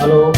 Hello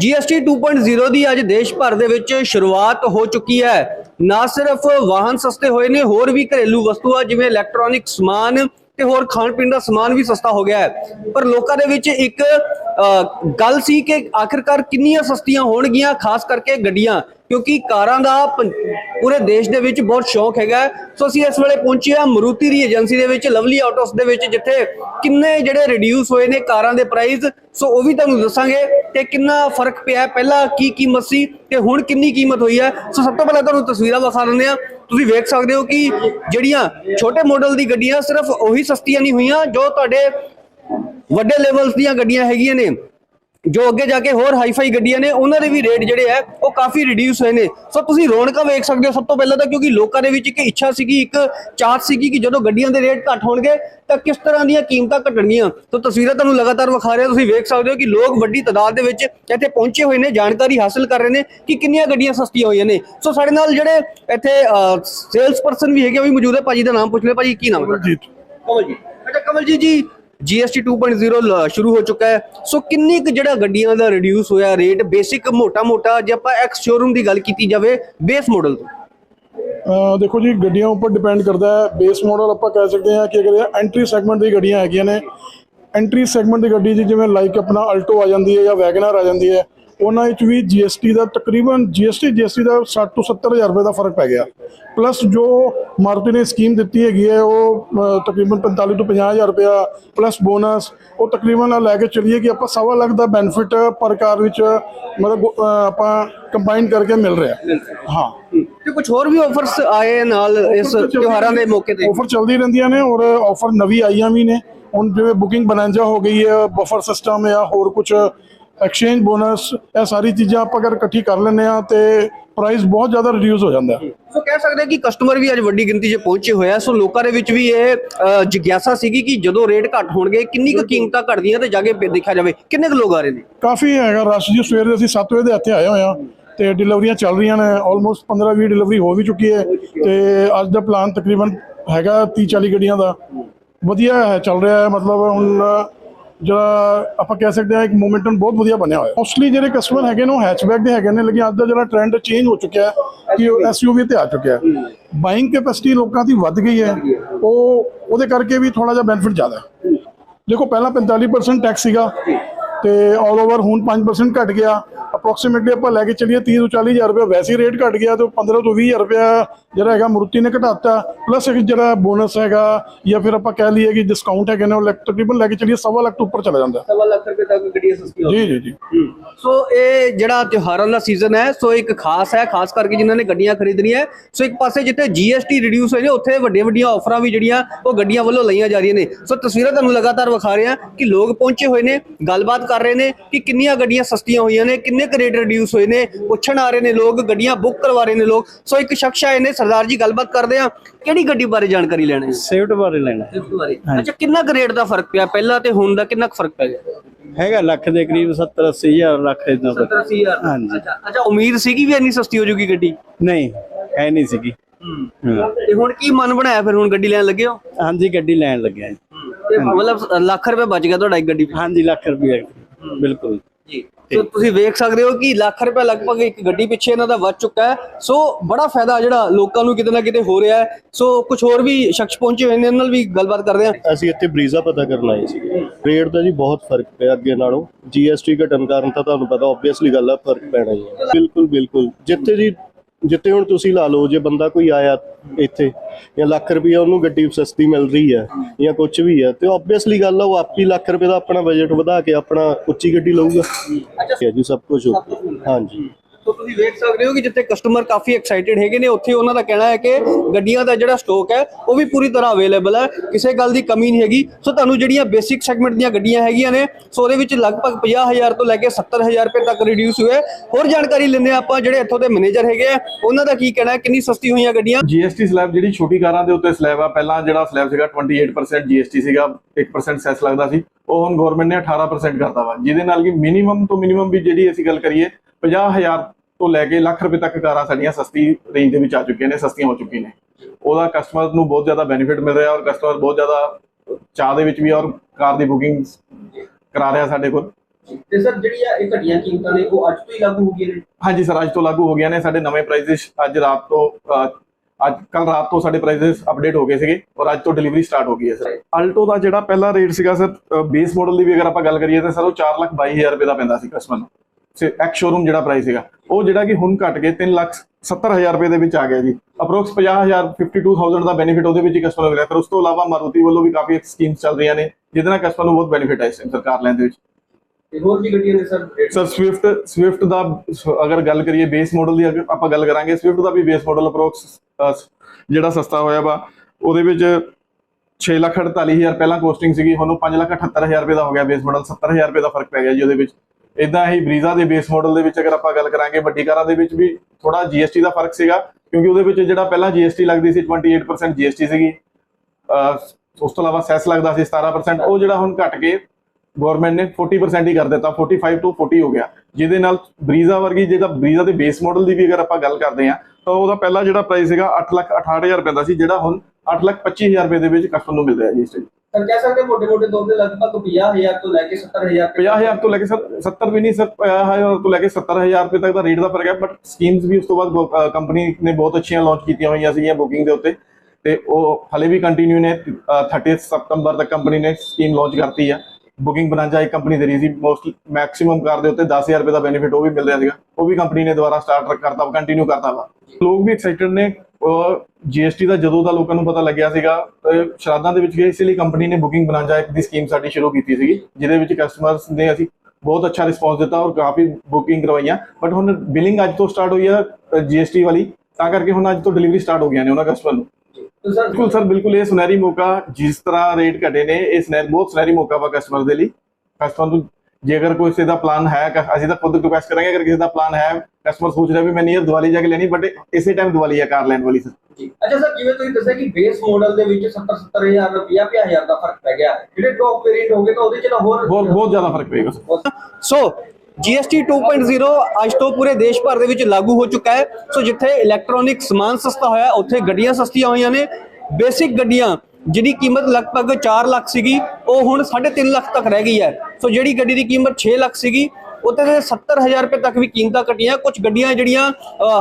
GST 2.0 ਦੀ ਅੱਜ ਦੇਸ਼ ਭਰ ਦੇ ਵਿੱਚ ਸ਼ੁਰੂਆਤ ਹੋ ਚੁੱਕੀ ਹੈ। ਨਾ ਸਿਰਫ ਵਾਹਨ ਸਸਤੇ ਹੋਏ ਨੇ, ਹੋਰ ਵੀ ਘਰੇਲੂ ਵਸਤੂਆਂ, ਜਿਵੇਂ ਇਲੈਕਟ੍ਰੋਨਿਕ ਸਮਾਨ ਤੇ ਹੋਰ ਖਾਣ ਪੀਣ ਦਾ ਸਮਾਨ ਵੀ ਸਸਤਾ ਹੋ ਗਿਆ ਹੈ। ਪਰ ਲੋਕਾਂ ਦੇ ਵਿੱਚ ਇੱਕ ਗੱਲ ਸੀ ਕਿ ਆਖਿਰਕਾਰ ਕਿੰਨੀਆਂ ਸਸਤੀਆਂ ਹੋਣਗੀਆਂ, ਖਾਸ ਕਰਕੇ ਗੱਡੀਆਂ, ਕਿਉਂਕਿ ਕਾਰਾਂ ਦਾ ਪੰ- ਪੂਰੇ ਦੇਸ਼ ਦੇ ਵਿੱਚ ਬਹੁਤ ਸ਼ੌਕ ਹੈਗਾ। ਸੋ ਅਸੀਂ ਇਸ ਵੇਲੇ ਪਹੁੰਚੇ ਹਾਂ ਮਰੂਤੀ ਦੀ ਏਜੰਸੀ ਦੇ ਵਿੱਚ, ਲਵਲੀ ਆਟੋਸ ਦੇ ਵਿੱਚ, ਜਿੱਥੇ ਕਿੰਨੇ ਜਿਹੜੇ ਰਿਡਿਊਸ ਹੋਏ ਨੇ ਕਾਰਾਂ ਦੇ ਪ੍ਰਾਈਸ ਸੋ ਉਹ ਵੀ ਤੁਹਾਨੂੰ ਦੱਸਾਂਗੇ ਤੇ ਕਿੰਨਾ ਫ਼ਰਕ ਪਿਆ ਪਹਿਲਾਂ ਕੀ ਕੀਮਤ ਸੀ ਤੇ ਹੁਣ ਕਿੰਨੀ ਕੀਮਤ ਹੋਈ ਹੈ। ਸੋ ਸਭ ਤੋਂ ਪਹਿਲਾਂ ਤੁਹਾਨੂੰ ਤਸਵੀਰਾਂ ਵਿਖਾ ਦਿੰਦੇ ਆ ਤੁਸੀਂ ਵੇਖ ਸਕਦੇ ਹੋ ਕਿ ਜਿਹੜੀਆਂ ਛੋਟੇ ਮਾਡਲ ਦੀ ਗੱਡੀਆਂ ਸਿਰਫ ਉਹੀ ਸਸਤੀਆਂ ਨਹੀਂ ਹੋਈਆਂ, ਜੋ ਤੁਹਾਡੇ ਵੱਡੇ ਲੈਵਲਸ ਦੀਆਂ ਗੱਡੀਆਂ ਹੈਗੀਆਂ ਨੇ ਜੋ ਅੱਗੇ ਜਾ ਕੇ ਹੋਰ ਹਾਈਫਾਈ ਗੱਡੀਆਂ ਨੇ ਉਹਨਾਂ ਦੇ ਵੀ ਰੇਟ ਜਿਹੜੇ ਆ ਉਹ ਕਾਫੀ ਰਿਡਿਊਸ ਹੋਏ ਨੇ। ਸੋ ਤੁਸੀਂ ਰੌਣਕਾਂ ਵੇਖ ਸਕਦੇ ਹੋ ਸਭ ਤੋਂ ਪਹਿਲਾਂ ਤਾਂ ਕਿਉਂਕਿ ਲੋਕਾਂ ਦੇ ਵਿੱਚ ਇੱਕ ਇੱਛਾ ਸੀਗੀ ਇੱਕ ਚਾਹਤ ਸੀਗੀ ਕਿ ਜਦੋਂ ਗੱਡੀਆਂ ਦੇ ਰੇਟ ਘੱਟ ਹੋਣਗੇ ਤਾਂ ਕਿਸ ਤਰ੍ਹਾਂ ਦੀਆਂ ਕੀਮਤਾਂ ਘਟਣਗੀਆਂ। ਸੋ ਤਸਵੀਰਾਂ ਤੁਹਾਨੂੰ ਲਗਾਤਾਰ ਵਿਖਾ ਰਿਹਾ ਤੁਸੀਂ ਵੇਖ ਸਕਦੇ ਹੋ ਕਿ ਲੋਕ ਵੱਡੀ ਤਾਦਾਦ ਦੇ ਵਿੱਚ ਇੱਥੇ ਪਹੁੰਚੇ ਹੋਏ ਨੇ ਜਾਣਕਾਰੀ ਹਾਸਲ ਕਰ ਰਹੇ ਨੇ ਕਿ ਕਿੰਨੀਆਂ ਗੱਡੀਆਂ ਸਸਤੀਆਂ ਹੋਈਆਂ ਨੇ। ਸੋ ਸਾਡੇ ਨਾਲ ਜਿਹੜੇ ਇੱਥੇ ਸੇਲਸ ਪਰਸਨ ਵੀ ਹੈਗੇ ਉਹ ਵੀ ਮੌਜੂਦ ਹੈ। ਭਾਜੀ ਦਾ ਨਾਮ ਪੁੱਛ ਲਿਓ। ਭਾਜੀ ਕੀ ਨਾਮ ਹੈ ਤੁਹਾਡਾ? ਜੀ ਕਮਲ ਜੀ ਅੱਛਾ ਕਮਲ ਜੀ ਜੀ GST 2.0 ਲ- ਸ਼ੁਰੂ ਹੋ ਚੁੱਕਾ ਹੈ। ਸੋ ਕਿੰਨੀ ਕੁ ਜਿਹੜਾ ਗੱਡੀਆਂ ਦਾ ਰਿਡਿਊਸ ਹੋਇਆ ਰੇਟ ਬੇਸਿਕ ਮੋਟਾ ਮੋਟਾ ਜੇ ਆਪਾਂ ਐਕਸ ਸ਼ੋਰੂਮ ਦੀ ਗੱਲ ਕੀਤੀ ਜਾਵੇ ਬੇਸ ਮਾਡਲ ਤੋਂ। ਦੇਖੋ ਜੀ, ਗੱਡੀਆਂ ਉੱਪਰ ਡਿਪੈਂਡ ਕਰਦਾ ਹੈ। ਬੇਸ ਮਾਡਲ ਆਪਾਂ ਕਹਿ ਸਕਦੇ ਹਾਂ ਕਿ ਅਗਰ ਐਂਟਰੀ ਸੈਗਮੈਂਟ ਦੀ ਗੱਡੀਆਂ ਹੈਗੀਆਂ ਨੇ ਐਂਟਰੀ ਸੈਗਮੈਂਟ ਦੀ ਗੱਡੀ 'ਚ ਜਿਵੇਂ ਲਾਈਕ ਆਪਣਾ ਅਲਟੋ ਆ ਜਾਂਦੀ ਹੈ ਜਾਂ ਵੈਗਨਰ ਆ ਜਾਂਦੀ ਹੈ ਉਹਨਾਂ ਵਿੱਚ ਵੀ GST ਦਾ ਤਕਰੀਬਨ GST GST ਦਾ 60 ਤੋਂ 70 ਹਜ਼ਾਰ ਰੁਪਏ ਦਾ ਫ਼ਰਕ ਪੈ ਗਿਆ। ਪਲੱਸ ਜੋ ਮਾਰੂਤੀ ਨੇ ਸਕੀਮ ਦਿੱਤੀ ਹੈਗੀ ਹੈ ਉਹ ਤਕਰੀਬਨ 45 ਤੋਂ 50 ਹਜ਼ਾਰ ਰੁਪਇਆ ਪਲੱਸ ਬੋਨਸ ਉਹ ਤਕਰੀਬਨ ਲੈ ਕੇ ਚੱਲੀਏ ਕਿ ਆਪਾਂ ਸਵਾ ਲੱਖ ਦਾ ਬੈਨੀਫਿਟ ਪਰ ਕਾਰ ਵਿੱਚ ਮਤਲਬ ਆਪਾਂ ਕੰਬਾਈਨ ਕਰਕੇ ਮਿਲ ਰਿਹਾ। ਹਾਂ। ਤੇ ਕੁਝ ਹੋਰ ਵੀ ਆਫਰਸ ਆਏ ਨਾਲ ਇਸ ਤਿਉਹਾਰਾਂ ਦੇ ਮੌਕੇ ਤੇ? ਆਫਰ ਚੱਲਦੀ ਰਹਿੰਦੀਆਂ ਨੇ ਔਰ ਆਫਰ ਨਵੀਂ ਆਈਆਂ ਵੀ ਨੇ। ਹੁਣ ਜਿਵੇਂ ਬੁਕਿੰਗ ਬਨਾਂਜਾ ਹੋ ਗਈ ਹੈ ਬਫਰ ਸਿਸਟਮ ਜਾਂ ਹੋਰ ਕੁਝ ਐਕਸਚੇਂਜ ਬੋਨਸ ਇਹ ਸਾਰੀ ਚੀਜ਼ਾਂ ਆਪਾਂ ਅਗਰ ਇਕੱਠੀ ਕਰ ਲੈਂਦੇ ਆ ਤੇ ਪ੍ਰਾਈਸ ਬਹੁਤ ਜ਼ਿਆਦਾ ਰਿਡਿਊਸ ਹੋ ਜਾਂਦਾ ਹੈ। ਸੋ ਕਹਿ ਸਕਦੇ ਕਿ ਕਸਟਮਰ ਵੀ ਅੱਜ ਵੱਡੀ ਗਿਣਤੀ 'ਚ ਪਹੁੰਚੇ ਹੋਏ ਆ। ਸੋ ਲੋਕਾਂ ਦੇ ਵਿੱਚ ਵੀ ਇਹ ਅ, ਜਿਗਿਆਸਾ ਸੀਗੀ ਕਿ ਜਦੋਂ ਰੇਟ ਘੱਟ ਹੋਣਗੇ ਕਿੰਨੀ ਕੁ ਕੀਮਤਾਂ ਘਟਦੀਆਂ ਤੇ ਜਾ ਕੇ ਫਿਰ ਦੇਖਿਆ ਜਾਵੇ ਕਿੰਨੇ ਕੁ ਲੋਕ ਆ ਰਹੇ ਨੇ? ਕਾਫੀ ਹੈਗਾ ਰਸ਼ ਜੀ ਸਵੇਰ ਦੇ ਅਸੀਂ 7 ਵਜੇ ਦੇ ਇੱਥੇ ਆਏ ਹੋਏ ਆ ਤੇ ਡਿਲੀਵਰੀਆਂ ਚੱਲ ਰਹੀਆਂ ਨੇ ਆਲਮੋਸਟ 15 20 ਡਿਲੀਵਰੀ ਹੋ ਵੀ ਚੁੱਕੀ ਹੈ ਤੇ ਅੱਜ ਦਾ ਪਲਾਨ ਤਕਰੀਬਨ ਹੈਗਾ 30 40 ਗੱਡੀਆਂ ਦਾ। ਵਧੀਆ ਹੈ ਚੱਲ ਰਿਹਾ ਹੈ ਮਤਲਬ ਹੁਣ ਜਿਹੜਾ ਆਪਾਂ ਕਹਿ ਸਕਦੇ ਹਾਂ ਇੱਕ ਮੋਮੈਂਟਮ ਬਹੁਤ ਵਧੀਆ ਬਣਿਆ ਹੋਇਆ। ਮੋਸਟਲੀ ਜਿਹੜੇ ਕਸਟਮਰ ਹੈਗੇ ਨੇ ਉਹ ਹੈਚਬੈਕ ਦੇ ਹੈਗੇ ਨੇ ਲੇਕਿਨ ਅੱਜ ਦਾ ਜਿਹੜਾ ਟ੍ਰੈਂਡ ਚੇਂਜ ਹੋ ਚੁੱਕਿਆ ਹੈ ਕਿ ਐਸਯੂਵੀ ਤੇ ਆ ਚੁੱਕਿਆ ਹੈ। ਬਾਇੰਗ ਕੈਪੈਸਿਟੀ ਲੋਕਾਂ ਦੀ ਵੱਧ ਗਈ ਹੈ। ਉਹ ਉਹਦੇ ਕਰਕੇ ਵੀ ਥੋੜਾ ਜਿਹਾ ਬੈਨੀਫਿਟ ਜ਼ਿਆਦਾ ਹੈ। ਦੇਖੋ ਪਹਿਲਾਂ 45% ਟੈਕਸ ਸੀਗਾ ਤੇ ਆਲ ਓਵਰ ਹੁਣ 5% ਘਟ ਗਿਆ। ਅਪਰੋਕਸੀਮੇਟਲੀ ਆਪਾਂ ਲੈ ਕੇ ਚੱਲੀਏ 30 ਤੋਂ 40 ਹਜ਼ਾਰ ਰੁਪਏ ਵੈਸੇ ਹੀ ਰੇਟ ਘਟ ਗਿਆ ਤੇ 15 ਤੋਂ 20 ਹਜ਼ਾਰ ਰੁਪਏ ਜਿਹੜਾ ਹੈਗਾ ਮਰੂਤੀ ਨੇ ਘਟਾਤਾ। ਪਲੱਸ ਇੱਕ ਜਿਹੜਾ ਬੋਨਸ ਹੈਗਾ ਜਾਂ ਫਿਰ ਆਪਾਂ ਕਹਿ ਲਈਏ ਕਿ ਡਿਸਕਾਊਂਟ ਹੈਗੇ ਨੇ ਉਹ ਤਕਰੀਬਨ ਲੈ ਕੇ ਚੱਲੀਏ ਸਵਾ ਲੱਖ ਤੋਂ ਉੱਪਰ ਚਲਾ ਜਾਂਦਾ। ਸਵਾ ਲੱਖ ਰੁਪਏ ਤੱਕ ਗੱਡੀਆਂ ਸਸਤੀਆਂ ਜੀ ਜੀ ਜੀ। ਸੋ ਇਹ ਜਿਹੜਾ ਤਿਉਹਾਰਾਂ ਦਾ ਸੀਜ਼ਨ ਹੈ ਸੋ ਇੱਕ ਖਾਸ ਹੈ ਖਾਸ ਕਰਕੇ ਜਿਨ੍ਹਾਂ ਨੇ ਗੱਡੀਆਂ ਖਰੀਦਣੀਆਂ ਹੈ। ਸੋ ਇੱਕ ਪਾਸੇ ਜਿੱਥੇ GST ਰਿਡਿਊਸ ਹੋਏ ਨੇ ਉੱਥੇ ਵੱਡੀਆਂ ਵੱਡੀਆਂ ਆਫਰਾਂ ਵੀ ਜਿਹੜੀਆਂ ਉਹ ਗੱਡੀਆਂ ਵੱਲੋਂ ਲਈਆਂ ਜਾ ਰਹੀਆਂ ਨੇ। ਸੋ ਤਸਵੀਰਾਂ ਤੁਹਾਨੂੰ ਲਗਾਤਾਰ ਵਿਖਾ ਰਹੇ ਹਾਂ ਕਿ ਲੋਕ ਪਹੁੰਚੇ ਹੋਏ ਨੇ ਗੱਲਬਾਤ ਕਰ ਰਹੇ ਨੇ ਕਿ ਕਿੰਨੀਆਂ ਗੱਡੀਆਂ ਸਸਤੀਆਂ ਹੋਈਆਂ ਨੇ ਕਿੰਨੇ ਰੇਟ ਰਿਡਿਊਸ ਹੋਏ ਨੇ ਪੁੱਛਣ ਆ ਰਹੇ ਨੇ ਲੋਕ ਗੱਡੀਆਂ ਬੁੱਕ ਕਰਵਾ ਰਹੇ ਨੇ ਲੋਕ। ਸੋ ਇੱਕ ਸ਼ਖਸ ਆਏ ਨੇ ਸਰਦਾਰ ਜੀ ਗੱਲਬਾਤ ਕਰਦੇ ਆ ਕਿਹੜੀ ਗੱਡੀ ਬਾਰੇ ਜਾਣਕਾਰੀ ਲੈਣੀ? ਹੈ ਸੇਫਟ ਬਾਰੇ ਲੈਣਾ। ਹੈ। ਸਵਿਫਟ ਬਾਰੇ। ਅੱਛਾ ਕਿੰਨਾ ਕੁ ਰੇਟ ਦਾ ਫ਼ਰਕ ਪਿਆ? ਪਹਿਲਾਂ ਤੇ ਹੁਣ ਦਾ ਕਿੰਨਾ ਕੁ ਫ਼ਰਕ ਪੈ ਗਿਆ? ਹੈਗਾ ਲੱਖ ਦੇ ਕਰੀਬ 70 80 ਹਜ਼ਾਰ ਲੱਖ ਇਦਾਂ ਦਾ 70000 ਹਾਂਜੀ। ਅੱਛਾ ਅੱਛਾ ਉਮੀਦ ਸੀਗੀ ਵੀ ਇੰਨੀ ਸਸਤੀ ਹੋ ਜੂਗੀ ਗੱਡੀ? ਨਹੀਂ ਹੈ ਨਹੀਂ ਸੀਗੀ। ਹਾਂ। ਤੇ ਹੁਣ ਕੀ ਮਨ ਬਣਾਇਆ ਫਿਰ ਹੁਣ ਗੱਡੀ ਲੈਣ ਲੱਗੇ ਹੋ ਹਾਂਜੀ ਗੱਡੀ ਲੈਣ ਲੱਗਿਆ ਜੀ। ਤੇ ਮਤਲਬ ਲੱਖ ਰੁਪਏ ਬਚ ਗਿਆ ਤੁਹਾਡਾ ਇੱਕ ਗੱਡੀ ਹਾਂਜੀ ਲੱਖ ਰੁਪਏ। ਬਿਲਕੁਲ। ਜੀ। ਸੋ ਤੁਸੀਂ ਵੇਖ ਸਕਦੇ ਹੋ ਕਿ ਲੱਖ ਰੁਪਏ ਲਗਭਗ ਇੱਕ ਗੱਡੀ ਪਿੱਛੇ ਇਹਨਾਂ ਦਾ ਵੱਧ ਚੁੱਕਾ ਹੈ। ਸੋ ਬੜਾ ਫਾਇਦਾ ਜਿਹੜਾ ਲੋਕਾਂ ਨੂੰ ਕਿਤੇ ਨਾ ਕਿਤੇ ਹੋ ਰਿਹਾ ਹੈ। ਸੋ ਕੁਝ ਹੋਰ ਵੀ ਸ਼ਖਸ ਪਹੁੰਚੇ ਹੋਏ ਨੇ ਇਹਨਾਂ ਨਾਲ ਵੀ ਗੱਲਬਾਤ ਕਰਦੇ ਹਾਂ। ਅਸੀਂ ਇੱਥੇ ਬਰੀਜ਼ਾ ਪਤਾ ਕਰਨ ਆਏ ਸੀ। ਰੇਟ ਦਾ ਜੀ ਬਹੁਤ ਫ਼ਰਕ ਪਿਆ ਅੱਗੇ ਨਾਲੋਂ। ਜੀਐਸਟੀ ਘਟਣ ਕਾਰਨ ਤਾਂ ਤੁਹਾਨੂੰ ਪਤਾ ਆਬਵੀਅਸਲੀ ਗੱਲ ਆ ਫ਼ਰਕ ਪੈਣਾ ਹੀ ਹੈ। ਬਿਲਕੁਲ ਬਿਲਕੁਲ। ਜਿੱਥੇ ਜੀ ਜਿੱਥੇ ਹੁਣ ਤੁਸੀਂ ਲਾ ਲਓ ਜੇ ਬੰਦਾ ਕੋਈ ਆਇਆ ਇੱਥੇ ਜਾਂ ਲੱਖ ਰੁਪਈਆ ਉਹਨੂੰ ਗੱਡੀ ਸਸਤੀ ਮਿਲ ਰਹੀ ਹੈ ਜਾਂ ਕੁਝ ਵੀ ਹੈ ਤੇ ਆਬਵੀਅਸਲੀ ਗੱਲ ਆ ਉਹ ਆਪੀ ਲੱਖ ਰੁਪਏ ਦਾ ਆਪਣਾ ਬਜਟ ਵਧਾ ਕੇ ਆਪਣਾ ਉੱਚੀ ਗੱਡੀ ਲਊਗਾ। ਅੱਛਾ। ਜੀ ਸਭ ਕੁਝ ਹਾਂਜੀ। ਸੋ ਤੁਸੀਂ ਵੇਖ ਸਕਦੇ ਹੋ ਕਿ ਜਿੱਥੇ ਕਸਟਮਰ ਕਾਫੀ ਐਕਸਾਈਟਿਡ ਹੈਗੇ ਨੇ, ਉੱਥੇ ਉਹਨਾਂ ਦਾ ਕਹਿਣਾ ਹੈ ਕਿ ਗੱਡੀਆਂ ਦਾ ਜਿਹੜਾ ਸਟਾਕ ਹੈ, ਉਹ ਵੀ ਪੂਰੀ ਤਰ੍ਹਾਂ ਅਵੇਲੇਬਲ ਹੈ, ਕਿਸੇ ਗੱਲ ਦੀ ਕਮੀ ਨਹੀਂ ਹੈਗੀ। ਸੋ ਤੁਹਾਨੂੰ ਜਿਹੜੀਆਂ ਬੇਸਿਕ ਸੈਗਮੈਂਟ ਦੀਆਂ ਗੱਡੀਆਂ ਹੈਗੀਆਂ ਨੇ, ਸੋ ਉਹਦੇ ਵਿੱਚ ਲਗਭਗ 50000 ਤੋਂ ਲੈ ਕੇ 70000 ਰੁਪਏ ਤੱਕ ਰਿਡਿਊਸ ਹੋਇਆ ਹੋਰ ਜਾਣਕਾਰੀ ਲੈਂਦੇ ਹਾਂ ਆਪਾਂ, ਜਿਹੜੇ ਇੱਥੋਂ ਦੇ ਮੈਨੇਜਰ ਹੈਗੇ ਆ, ਉਹਨਾਂ ਦਾ ਕੀ ਕਹਿਣਾ ਹੈ? ਕਿੰਨੀ ਸਸਤੀ ਹੋਈਆਂ ਗੱਡੀਆਂ? GST ਸਲੈਬ ਜਿਹੜੀ ਛੋਟੀ ਕਾਰਾਂ ਦੇ ਉੱਤੇ ਸਲੈਬ ਆ, ਪਹਿਲਾਂ ਜਿਹੜਾ ਸਲੈਬ ਸੀਗਾ 28% GST ਸੀਗਾ 1% ਸੈਸ ਲੱਗਦਾ ਸੀ। ਉਹ ਹੁਣ ਗਵਰਨਮੈਂਟ ਨੇ 18% ਕਰਤਾ ਵਾ, ਜਿਹਦੇ ਨਾਲ ਕਿ ਮਿਨੀਮਮ ਤੋਂ ਮਿਨੀਮਮ ਵੀ ਜਿਹੜੀ ਅਸੀਂ ਗੱਲ ਕਰੀਏ 50000 ਤੋਂ ਲੈ ਕੇ ਲੱਖ ਰੁਪਏ ਤੱਕ ਕਾਰਾਂ ਸਾਡੀਆਂ ਸਸਤੀ ਰੇਂਜ ਦੇ ਵਿੱਚ ਆ ਚੁੱਕੀਆਂ ਨੇ ਸਸਤੀਆਂ ਹੋ ਚੁੱਕੀਆਂ ਨੇ। ਉਹਦਾ ਕਸਟਮਰ ਨੂੰ ਬਹੁਤ ਜ਼ਿਆਦਾ ਬੈਨੀਫਿਟ ਮਿਲ ਰਿਹਾ ਔਰ ਕਸਟਮਰ ਬਹੁਤ ਜ਼ਿਆਦਾ ਚਾਹ ਦੇ ਵਿੱਚ ਵੀ ਔਰ ਕਾਰ ਦੀ ਬੁਕਿੰਗ ਕਰਾ ਰਿਹਾ ਸਾਡੇ ਕੋਲ। ਤੇ ਸਰ ਜਿਹੜੀਆਂ ਇਹ ਘਟੀਆਂ ਕੀਮਤਾਂ ਨੇ ਉਹ ਅੱਜ ਤੋਂ ਹੀ ਲਾਗੂ ਹੋ ਗਈਆਂ ਨੇ? ਹਾਂਜੀ ਸਰ ਅੱਜ ਤੋਂ ਲਾਗੂ ਹੋ ਗਿਆ ਨੇ। ਸਾਡੇ ਨਵੇਂ ਪ੍ਰਾਈਸਿਸ ਅੱਜ ਰਾਤ ਤੋਂ ਅੱਜ ਕੱਲ ਰਾਤ ਤੋਂ ਸਾਡੇ ਪ੍ਰਾਈਸਿਸ ਅਪਡੇਟ ਹੋ ਗਏ ਸੀਗੇ ਔਰ ਅੱਜ ਤੋਂ ਡਿਲੀਵਰੀ ਸਟਾਰਟ ਹੋ ਗਈ ਹੈ ਸਰ। ਅਲਟੋ ਦਾ ਜਿਹੜਾ ਪਹਿਲਾ ਰੇਟ ਸੀਗਾ ਸਰ ਬੇਸ ਮਾਡਲ ਦੀ ਵੀ ਅਗਰ ਆਪਾਂ ਗੱਲ ਕਰੀਏ ਤਾਂ ਸਰ ਉਹ 422000 ਰੁਪਏ ਦਾ ਪੈਂਦਾ ਸੀ ਕਸਟਮਰ ਨੂੰ। ਸੇ ਐਕਸ ਸ਼ੋਰੂਮ ਜਿਹੜਾ ਪ੍ਰਾਈਸ ਸੀਗਾ ਉਹ ਜਿਹੜਾ ਕਿ ਹੁਣ ਘਟ ਕੇ 370000 ਰੁਪਏ ਦੇ ਵਿੱਚ ਆ ਗਿਆ ਜੀ। ਅਪਰੋਕਸ 50000 52000 ਦਾ ਬੈਨੀਫਿਟ ਉਹਦੇ ਵਿੱਚ ਕਸਟਮਰ ਨੂੰ ਮਿਲਿਆ। ਫਿਰ ਉਸ ਤੋਂ ਇਲਾਵਾ ਮਾਰੂਤੀ ਵੱਲੋਂ ਵੀ ਕਾਫੀ ਸਕੀਮਸ ਚੱਲ ਰਹੀਆਂ ਨੇ ਜਿਹਦੇ ਨਾਲ ਕਸਟਮਰ ਨੂੰ ਬਹੁਤ ਬੈਨੀਫਿਟ ਹੈ ਸਰਕਾਰ ਲੈਣ ਦੇ ਵਿੱਚ। ਤੇ ਹੋਰ ਵੀ ਗੱਡੀਆਂ ਨੇ ਸਰ? ਸਰ ਸਵਿਫਟ ਸਵਿਫਟ ਦਾ ਅਗਰ ਗੱਲ ਕਰੀਏ ਬੇਸ ਮਾਡਲ ਦੀ ਅਗਰ ਆਪਾਂ ਗੱਲ ਕਰਾਂਗੇ ਸਵਿਫਟ ਦਾ ਵੀ ਬੇਸ ਮਾਡਲ ਅਪਰੋਕਸ ਜਿਹੜਾ ਸਸਤਾ ਹੋਇਆ ਵਾ ਉਹਦੇ ਵਿੱਚ 648000 ਪਹਿਲਾਂ ਕੋਸਟਿੰਗ ਸੀਗੀ ਹੁਣ ਉਹ 578000 ਰੁਪਏ ਦਾ ਹੋ ਗਿਆ ਬੇਸ ਮਾਡਲ 70000 ਰੁਪਏ ਦਾ ਫ਼ਰਕ ਪੈ ਗਿਆ ਜੀ ਉਹਦੇ ਵਿੱਚ। ਇਦਾਂ ਹੀ ਬਰੀਜ਼ਾ ਦੇ ਬੇਸ ਮਾਡਲ ਦੇ ਵਿੱਚ ਅਗਰ ਆਪਾਂ ਗੱਲ ਕਰਾਂਗੇ, ਵੱਡੀ ਕਾਰਾਂ ਦੇ ਵਿੱਚ ਵੀ ਥੋੜਾ GST ਦਾ ਫ਼ਰਕ ਸੀਗਾ, ਕਿਉਂਕਿ ਉਹਦੇ ਵਿੱਚ ਜਿਹੜਾ ਪਹਿਲਾਂ GST ਲੱਗਦੀ ਸੀ 28% GST ਸੀਗੀ। ਉਸ ਤੋਂ ਇਲਾਵਾ ਸੈਸ ਲੱਗਦਾ ਸੀ 17% ਉਹ ਜਿਹੜਾ ਹੁਣ ਘਟ ਕੇ ਗਵਰਨਮੈਂਟ ਨੇ 40% ਹੀ ਕਰ ਦਿੱਤਾ 45 ਤੋਂ 40 ਹੋ ਗਿਆ। ਜਿਹਦੇ ਨਾਲ ਬਰੀਜ਼ਾ ਵਰਗੀ ਜਿਹੜਾ ਬਰੀਜ਼ਾ ਦੇ ਬੇਸ ਮਾਡਲ ਦੀ ਵੀ ਅਗਰ ਆਪਾਂ ਗੱਲ ਕਰਦੇ ਹਾਂ, ਤਾਂ ਉਹਦਾ ਪਹਿਲਾ ਜਿਹੜਾ ਪ੍ਰਾਈਸ ਸੀਗਾ 8 ਲੱਖ 68000 ਰੁਪਏ ਦਾ ਸੀ, ਜਿਹੜਾ ਹੁਣ 8 ਲੱਖ 25000 ਰੁਪਏ ਦੇ ਵਿੱਚ ਕਸਟਮਰ ਨੂੰ ਮਿਲ ਰਿਹਾ ਜੀ ਇਸ ਟਾਈਮ ਤਾਂ ਕਹਿ ਸਕਦੇ ਮੋਟੇ ਮੋਟੇ ਤੌਰ ਤੇ ਲਗਭਗ 50000 ਤੋਂ ਲੈ ਕੇ 70000 50000 ਤੋਂ ਲੈ ਕੇ 70 ਵੀ ਨਹੀਂ ਸਰ 50000 ਤੋਂ ਲੈ ਕੇ 70000 ਰੁਪਏ ਤੱਕ ਦਾ ਰੇਟ ਦਾ ਫ਼ਰਕ ਹੈ ਬਟ ਸਕੀਮਸ ਵੀ ਉਸ ਤੋਂ ਬਾਅਦ ਕੰਪਨੀ ਨੇ ਬਹੁਤ ਅੱਛੀਆਂ ਲਾਂਚ ਕੀਤੀਆਂ ਹੋਈਆਂ ਸੀਗੀਆਂ ਬੁਕਿੰਗ ਦੇ ਉੱਤੇ। ਤੇ ਉਹ ਹਲੇ ਵੀ ਕੰਟੀਨਿਊ ਨੇ 30 ਸਤੰਬਰ ਤੱਕ ਕੰਪਨੀ ਨੇ ਸਕੀਮ ਲਾਂਚ ਕਰਤੀ ਆ। ਬੁਕਿੰਗ ਬਨਾਂਜਾ ਇੱਕ ਕੰਪਨੀ ਦੇ ਰਹੀ ਸੀ ਮੋਸਟ ਮੈਕਸਿਮਮ ਕਾਰ ਦੇ ਉੱਤੇ 10000 ਰੁਪਏ ਦਾ ਬੈਨੀਫਿਟ ਉਹ ਵੀ ਮਿਲ ਰਿਹਾ ਸੀਗਾ। ਉਹ ਵੀ ਕੰਪਨੀ ਨੇ ਦੁਬਾਰਾ ਸਟਾਰਟ ਕਰਤਾ ਕੰਟੀਨਿਊ ਕਰਤਾ ਵਾ। ਲੋਕ ਵੀ ਐਕਸਾਈਟਡ ਨੇ ਜੀਐਸਟੀ ਦਾ ਜਦੋਂ ਦਾ ਲੋਕਾਂ ਨੂੰ ਪਤਾ ਲੱਗਿਆ ਸੀਗਾ ਸ਼ਰਾਧਾਂ ਦੇ ਵਿੱਚ ਗਏ ਇਸ ਲਈ ਕੰਪਨੀ ਨੇ ਬੁਕਿੰਗ ਬਨਾਂਜਾ ਇੱਕ ਦੀ ਸਕੀਮ ਸਾਡੀ ਸ਼ੁਰੂ ਕੀਤੀ ਸੀਗੀ ਜਿਹਦੇ ਵਿੱਚ ਕਸਟਮਰਸ ਨੇ ਅਸੀਂ ਬਹੁਤ ਅੱਛਾ ਰਿਸਪੌਂਸ ਦਿੱਤਾ ਔਰ ਕਾਫੀ ਬੁਕਿੰਗ ਕਰਵਾਈਆਂ। ਬਟ ਹੁਣ ਬਿਲਿੰਗ ਅੱਜ ਤੋਂ ਸਟਾਰਟ ਹੋਈ ਆ ਜੀਐਸਟੀ ਵਾਲੀ ਤਾਂ ਕਰਕੇ ਹੁਣ ਅੱਜ ਤੋਂ ਡਿਲੀਵਰੀ ਸਟਾਰਟ ਹੋ ਗਈਆਂ ਨੇ ਉਹਨਾਂ ਕਸਟਮਰ ਨੂੰ। ਬਿਲਕੁਲ ਸਰ। ਬਿਲਕੁਲ ਇਹ ਸੁਨਹਿਰੀ ਮੌਕਾ ਜਿਸ ਤਰ੍ਹਾਂ ਰੇਟ ਘਟੇ ਨੇ ਇਹ ਸੁਨਹਿਰੀ ਬਹੁਤ ਸੁਨਹਿਰੀ ਮੌਕਾ ਵਾ ਕਸਟਮਰ ਦੇ ਲਈ। ਕਸਟਮਰ ਨੂੰ ਜੇ ਅਗਰ ਕੋਈ ਕਿਸੇ ਦਾ ਪਲਾਨ ਹੈ ਕ- ਅਸੀਂ ਤਾਂ ਖੁਦ ਰਿਕੁਐਸਟ ਕਰਾਂਗੇ ਅਗਰ ਕਿਸੇ ਦਾ ਪਲਾਨ ਹੈ ਕਸਟਮਰ ਸੋਚ ਰਿਹਾ ਵੀ ਮੈਂ ਨੀਅਰ ਦੀਵਾਲੀ ਜਾ ਕੇ ਲੈਣੀ ਬਟ ਇਸੇ ਟਾਈਮ ਦੀਵਾਲੀ ਹੈ ਕਾਰ ਲੈਣ ਵਾਲੀ ਸਰ ਅੱਛਾ ਸਰ ਜਿਵੇਂ ਤੁਸੀਂ ਦੱਸਿਆ ਕਿ ਬੇਸ ਮਾਡਲ ਦੇ ਵਿੱਚ 70 70000 ਰੁਪਇਆ 50000 ਦਾ ਫ਼ਰਕ ਪੈ ਗਿਆ। ਜਿਹੜੇ ਟੌਪ ਵੇਰੀਐਂਟ ਹੋਗੇ ਤਾਂ ਉਹਦੇ ਚ ਤਾਂ ਹੋਰ ਬਹੁਤ ਬਹੁਤ ਜ਼ਿਆਦਾ ਫ਼ਰਕ ਪਏਗਾ ਸਰ ਸੋ GST 2.0 ਅੱਜ ਤੋਂ ਪੂਰੇ ਦੇਸ਼ ਭਰ ਦੇ ਵਿੱਚ ਲਾਗੂ ਹੋ ਚੁੱਕਾ ਹੈ। ਸੋ ਜਿੱਥੇ ਇਲੈਕਟ੍ਰੋਨਿਕ ਸਮਾਨ ਸਸਤਾ ਹੋਇਆ ਉੱਥੇ ਗੱਡੀਆਂ ਸਸਤੀਆਂ ਹੋਈਆਂ ਨੇ। ਬੇਸਿਕ ਗੱਡੀਆਂ ਜਿਹਦੀ ਕੀਮਤ ਲਗਭਗ 4 ਲੱਖ ਸੀਗੀ ਉਹ ਹੁਣ 3.5 ਲੱਖ ਤੱਕ ਰਹਿ ਗਈ ਹੈ। ਸੋ ਜਿਹੜੀ ਗੱਡੀ ਦੀ ਕੀਮਤ 6 ਲੱਖ ਸੀਗੀ ਉੱਤੇ ਤੇ 70000 ਰੁਪਏ ਤੱਕ ਵੀ ਕੀਮਤਾਂ ਘਟੀਆਂ ਕੁਝ ਗੱਡੀਆਂ ਜਿਹੜੀਆਂ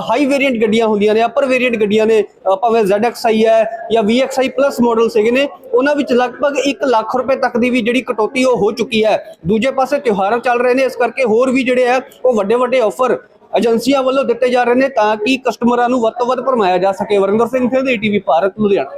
ਹਾਈ ਵੇਰੀਐਂਟ ਗੱਡੀਆਂ ਹੁੰਦੀਆਂ ਨੇ ਅਪਰ ਵੇਰੀਐਂਟ ਗੱਡੀਆਂ ਨੇ ਅ, ਭਾਵੇਂ ZXi ਹੈ ਜਾਂ VXi ਪਲੱਸ ਮਾਡਲ ਸੀਗੇ ਨੇ ਉਹਨਾਂ ਵਿੱਚ ਲਗਭਗ 1 ਲੱਖ ਰੁਪਏ ਤੱਕ ਦੀ ਵੀ ਜਿਹੜੀ ਕਟੌਤੀ ਉਹ ਹੋ ਚੁੱਕੀ ਹੈ। ਦੂਜੇ ਪਾਸੇ ਤਿਉਹਾਰ ਚੱਲ ਰਹੇ ਨੇ ਇਸ ਕਰਕੇ ਹੋਰ ਵੀ ਜਿਹੜੇ ਆ ਉਹ ਵੱਡੇ ਵੱਡੇ ਆਫਰ ਏਜੰਸੀਆਂ ਵੱਲੋਂ ਦਿੱਤੇ ਜਾ ਰਹੇ ਨੇ ਤਾਂ ਕਿ ਕਸਟਮਰਾਂ ਨੂੰ ਵੱਧ ਤੋਂ ਵੱਧ ਭਰਮਾਇਆ ਜਾ ਸਕੇ। ਵਰਿੰਦਰ ਸਿੰਘ ਸਿੰਘ ਦੇ ਟੀਵੀ ਭਾਰਤ ਲੁਧਿਆਣਾ